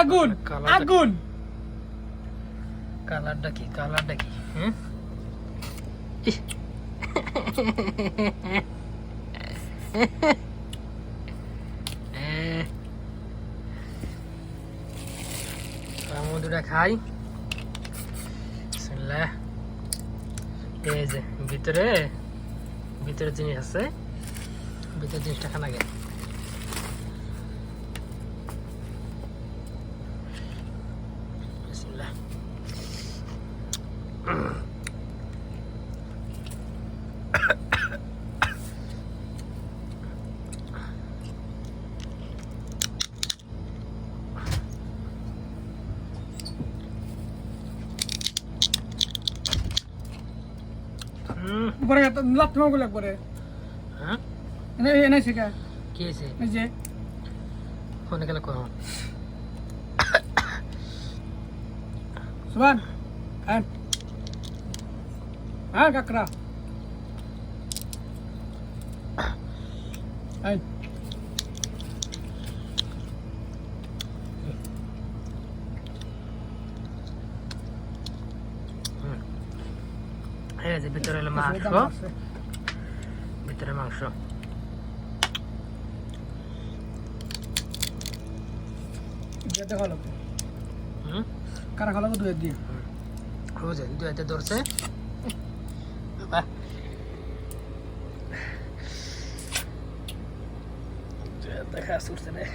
আগুন আগুন। কালারটা কি? কালারটা কি। আমি দুটা খাই। এই যে ভিতরে ভিতরে জিনিস আছে। ভিতরে জিনিসটা খানা গে উপরে একটা লাত মারবো একবারে হ্যাঁ এনে এনে শিখা কি হয়েছে এই যে ফোনে গেলে কখন সুবান হ্যাঁ হ্যাঁ যে ভিতরে হলো মাংস। ভিতরে মাংস। যেতে ভালো হুম? কারা খালাবো দুধ দিয়ে? দুই হাতে ধরছে। Tätä. Työntäkää suhtelee.